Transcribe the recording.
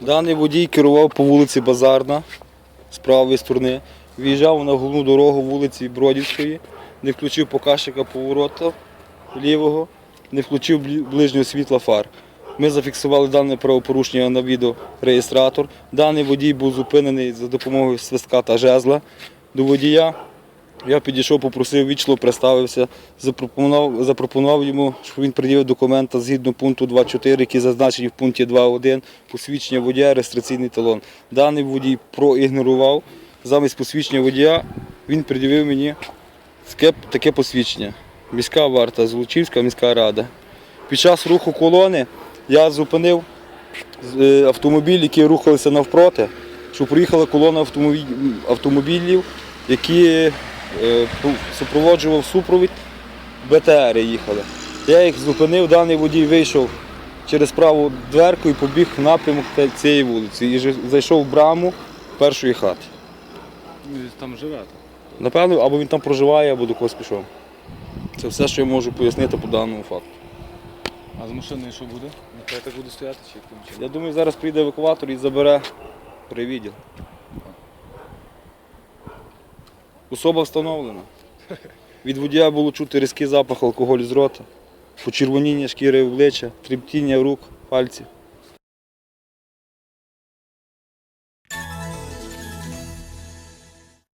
Даний водій керував по вулиці Базарна з правої сторони. Виїжджав на головну дорогу вулиці Бродівської, не включив показчика поворота лівого, не включив ближнього світла фар. Ми зафіксували дане правопорушення на відеореєстратор. Даний водій був зупинений за допомогою свистка та жезла до водія. Я підійшов, попросив вічливо, представився, запропонував, запропонував йому, щоб він пред'явив документи згідно пункту 2.4, який зазначені в пункті 2.1, посвідчення водія, реєстраційний талон. Даний водій проігнорував. Замість посвідчення водія він пред'явив мені таке, таке посвідчення. Міська варта, Золочівська міська рада. Під час руху колони я зупинив е, автомобіль, які рухалися навпроти, що приїхала колона автомобілів, які супроводжував супровід, БТР їхали. Я їх зупинив, даний водій вийшов через праву дверку і побіг в напрямок цієї вулиці. І зайшов в браму першої хати. Там живе. Напевно, або він там проживає, або до когось пішов. Це все, що я можу пояснити по даному факту. А з машиною що буде? Я так буду стояти чи яким чином? Я думаю, зараз прийде евакуатор і забере при відділ. Особа встановлена. Від водія було чути різкий запах алкоголю з рота, почервоніння шкіри обличчя, тріптіння рук, пальців.